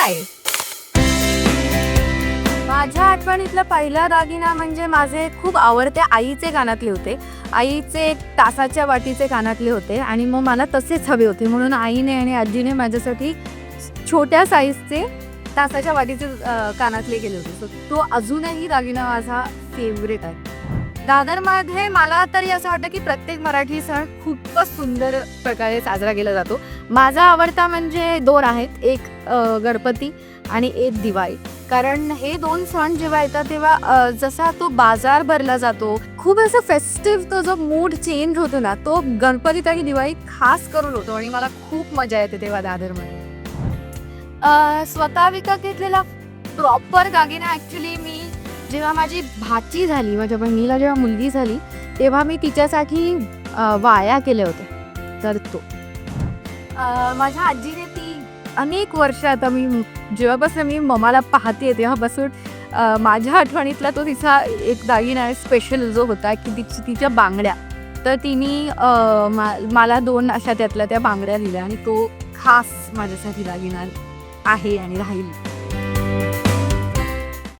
हाय माझ्या आठवणीतला पहिला दागिना म्हणजे माझे खूप आवडते आईचे कानातले होते. आईचे तासाच्या वाटीचे कानातले होते आणि मग मला तसेच हवे होते म्हणून आईने आणि आजीने माझ्यासाठी छोट्या साईजचे तासाच्या वाटीचे कानातले केले होते. सो तो अजूनही दागिना माझा फेवरेट आहे. दादरमध्ये मला तरी असं वाटतं की प्रत्येक मराठी सण खूपच सुंदर प्रकारे साजरा केला जातो. माझा आवडता म्हणजे दोन आहेत. एक गणपती आणि एक दिवाळी. कारण हे दोन सण जेव्हा येतात तेव्हा जसा तो बाजार भरला जातो खूप असं फेस्टिव्ह तो जो मूड चेंज होतो ना तो गणपतीत आणि दिवाळी खास करून होतो आणि मला खूप मजा येते तेव्हा दादरमध्ये. स्वतः विकत घेतलेला प्रॉपर दागिना ॲक्च्युली मी जेव्हा माझी भाची झाली माझ्या बहिणीला जेव्हा मुलगी झाली तेव्हा मी तिच्यासाठी वाया केले होते तर तो. माझ्या आजीने ती अनेक वर्ष आता मी जेव्हापासून मी ममाला पाहते तेव्हापासून माझ्या आठवणीतला तो तिचा एक दागिना आहे स्पेशल जो होता की तिची तिच्या बांगड्या. तर तिने मा- मला दोन अशा त्यातल्या त्या बांगड्या दिल्या आणि तो खास माझ्यासाठी दागिना आहे आणि राहील.